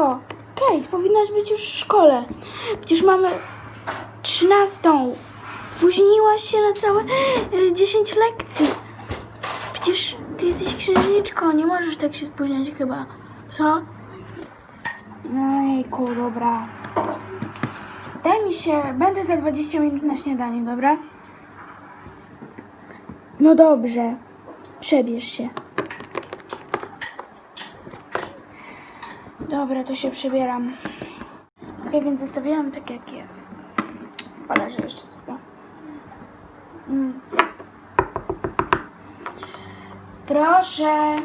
księżniczko! Kate, powinnaś być już w szkole. Przecież mamy trzynastą. Spóźniłaś się na całe e, 10 lekcji. Przecież ty jesteś księżniczką, nie możesz tak się spóźniać chyba. Co? Ojku, dobra. Daj mi się, będę za 20 minut na śniadaniu, dobra? No dobrze, przebierz się. Dobra, to się przebieram. Ok, więc zostawiłam tak jak jest. Poleżę jeszcze sobie. Mm. Proszę.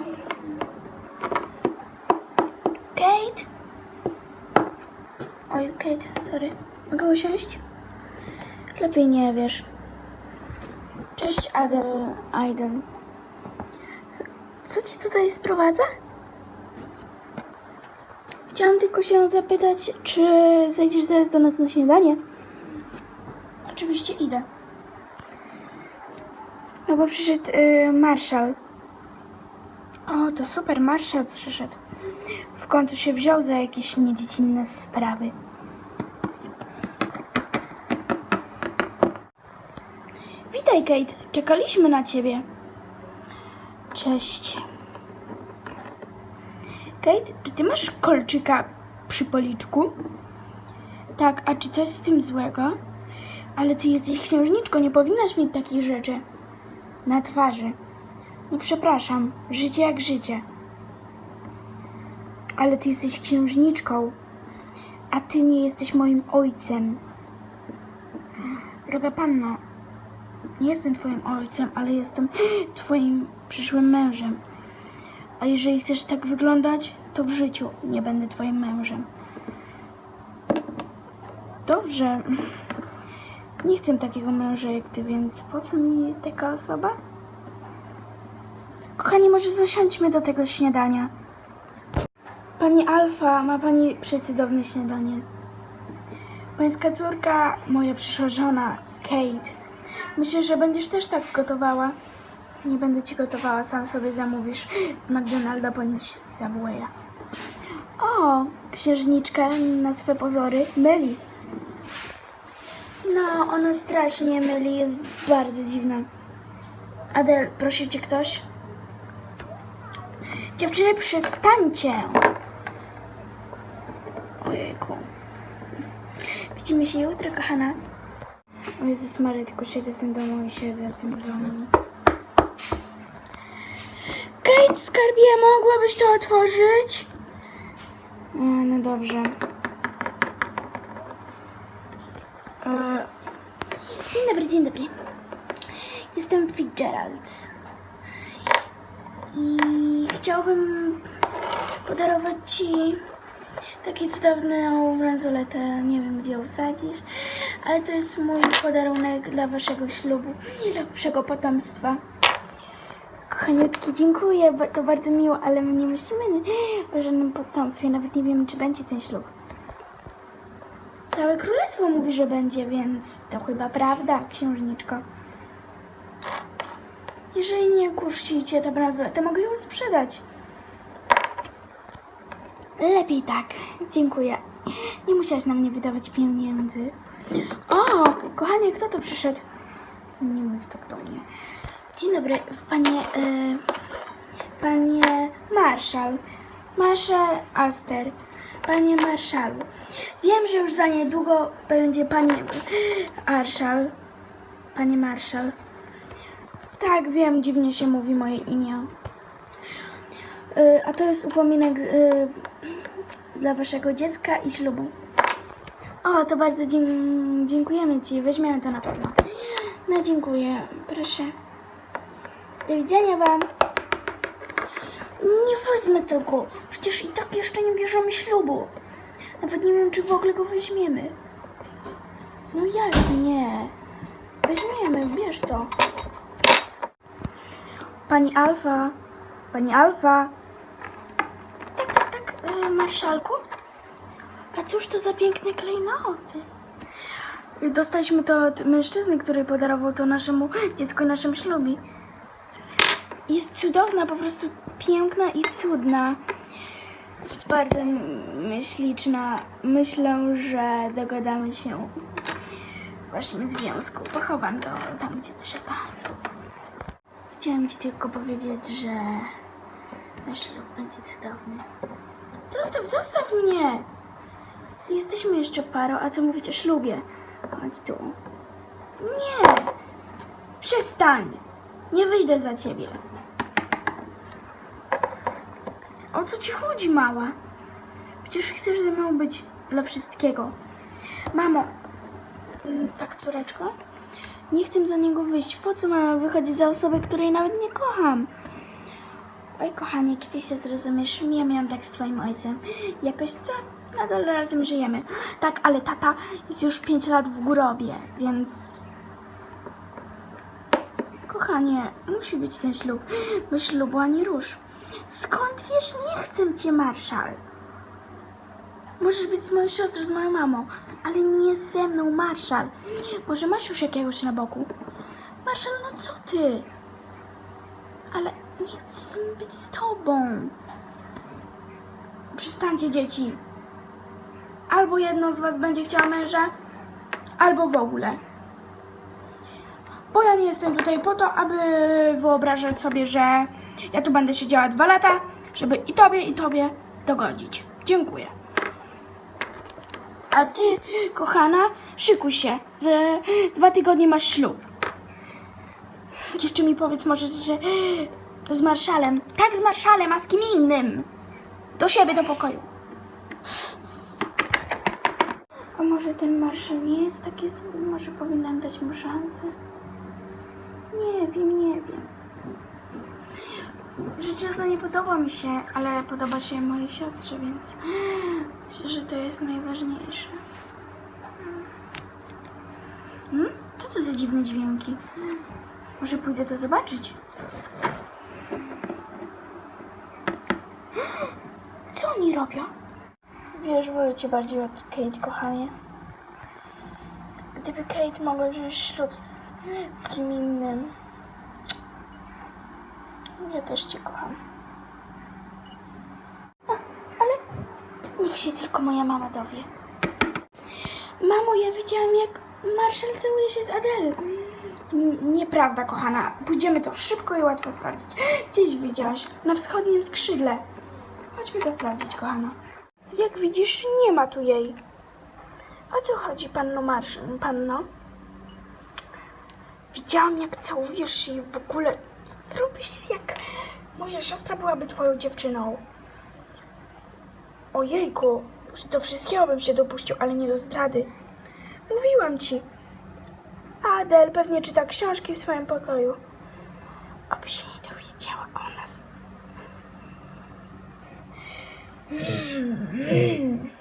Kate? Oj, Kate, sorry. Mogę usiąść? Lepiej nie wiesz. Cześć, Adel. Aiden. Co ci tutaj sprowadza? Chciałam tylko się zapytać, czy zejdziesz zaraz do nas na śniadanie? Oczywiście idę. No bo przyszedł y, marszał. O, to super, marszał przyszedł. W końcu się wziął za jakieś niedziecinne sprawy. Witaj, Kate. Czekaliśmy na ciebie. Cześć. Kate, czy ty masz kolczyka przy policzku? Tak, a czy coś z tym złego? Ale ty jesteś księżniczką, nie powinnaś mieć takich rzeczy na twarzy. No przepraszam, życie jak życie. Ale ty jesteś księżniczką, a ty nie jesteś moim ojcem. Droga panno, nie jestem twoim ojcem, ale jestem twoim przyszłym mężem. A jeżeli chcesz tak wyglądać, to w życiu nie będę twoim mężem. Dobrze. Nie chcę takiego męża jak ty, więc po co mi taka osoba? Kochani, może zasiądźmy do tego śniadania. Pani Alfa, ma pani przecudowne śniadanie. Pańska córka, moja przyszła żona, Kate. Myślę, że będziesz też tak gotowała. Nie będę ci gotowała, sam sobie zamówisz z McDonalda bądź z Subwaya. O, księżniczka na swe pozory myli. No, ona strasznie myli, jest bardzo dziwna. Adel, prosił cię ktoś? Dziewczyny, przestańcie! Ojejku. Widzimy się jutro, kochana. O Jezus Maria, tylko siedzę w tym domu i siedzę w tym domu. Kate, skarbie, mogłabyś to otworzyć? No dobrze. E, Dzień dobry, dzień dobry. Jestem Fitzgerald. I chciałbym podarować Ci takie cudowną bransoletę. Nie wiem, gdzie ją wsadzisz, ale to jest mój podarunek dla Waszego ślubu i dla Waszego potomstwa. Kochaniutki, dziękuję, to bardzo miło, ale my nie myślimy o żadnym potomstwie, nawet nie wiemy, czy będzie ten ślub. Całe królestwo mówi, że będzie, więc to chyba prawda, księżniczko. Jeżeli nie kuszcicie tę bransoletę, mogę ją sprzedać. Lepiej tak, dziękuję. Nie musiałaś na mnie wydawać pieniędzy. O, kochanie, kto to przyszedł? Nie mów tak do mnie. Dzień dobry, panie, y, panie marszał, marszał Aster, panie marszalu. Wiem, że już za niedługo będzie panie marszał, panie marszał. Tak, wiem, dziwnie się mówi moje imię. Y, a to jest upominek y, dla waszego dziecka i ślubu. O, to bardzo dziękujemy ci, weźmiemy to na pewno. No, dziękuję, proszę. Do widzenia wam. Nie wezmę tego. Przecież i tak jeszcze nie bierzemy ślubu. Nawet nie wiem, czy w ogóle go weźmiemy. No jak nie? Weźmiemy, bierz to. Pani Alfa. Pani Alfa. Tak, tak, tak, e, marszalku. A cóż to za piękne klejnoty? Dostaliśmy to od mężczyzny, który podarował to naszemu dziecku na naszym ślubie. Jest cudowna, po prostu piękna i cudna. bardzo m- śliczna. Myślę, że dogadamy się w waszym związku. Pochowam to tam, gdzie trzeba. Chciałam ci tylko powiedzieć, że nasz ślub będzie cudowny. Zostaw, zostaw mnie! Jesteśmy jeszcze parą, a co mówić o ślubie? Chodź tu. Nie! Przestań! Nie wyjdę za ciebie. O co ci chodzi, mała? Przecież chcesz ze mną być dla wszystkiego. Mamo, tak córeczko? Nie chcę za niego wyjść. Po co mama wychodzić za osobę, której nawet nie kocham? Oj, kochanie, kiedyś się zrozumiesz. Ja miałam tak z twoim ojcem. Jakoś co? Nadal razem żyjemy. Tak, ale tata jest już 5 lat w grobie, więc... Kochanie, musi być ten ślub. Bez ślubu ani róż. Skąd wiesz, nie chcę cię, Marszal. Możesz być z moją siostrą, z moją mamą, ale nie ze mną, Marszal. Może masz już jakiegoś na boku? Marszal, no co ty? Ale nie chcę być z tobą. Przestańcie, dzieci. Albo jedno z was będzie chciała męża, albo w ogóle. Bo ja nie jestem tutaj po to, aby wyobrażać sobie, że ja tu będę siedziała dwa lata, żeby i tobie, i tobie dogodzić. Dziękuję. A ty, kochana, szykuj się. Za dwa tygodnie masz ślub. Jeszcze mi powiedz może, że z marszalem. Tak, z marszalem, a z kim innym. Do siebie, do pokoju. A może ten marszal nie jest taki zły? Może powinnam dać mu szansę? Nie wiem, nie wiem. Rzecz jasna nie podoba mi się, ale podoba się mojej siostrze, więc myślę, że to jest najważniejsze. Hmm? Co to za dziwne dźwięki? Może pójdę to zobaczyć? Co oni robią? Wiesz, wolę cię bardziej od Kate, kochanie. Gdyby Kate mogła wziąć ślub z, z kim innym. Ja też cię kocham. A, ale niech się tylko moja mama dowie. Mamo, ja widziałam jak Marszal całuje się z Adele. N- Nieprawda, kochana. Pójdziemy to szybko i łatwo sprawdzić. Gdzieś widziałaś? Na wschodnim skrzydle. Chodźmy to sprawdzić, kochana. Jak widzisz, nie ma tu jej. O co chodzi, panno Marsz... panno? Widziałam, jak całujesz i w ogóle robisz jak moja siostra byłaby twoją dziewczyną. Ojejku, że do wszystkiego bym się dopuścił, ale nie do zdrady. Mówiłam ci. Adel pewnie czyta książki w swoim pokoju. Aby się nie dowiedziała o nas. Mm, mm.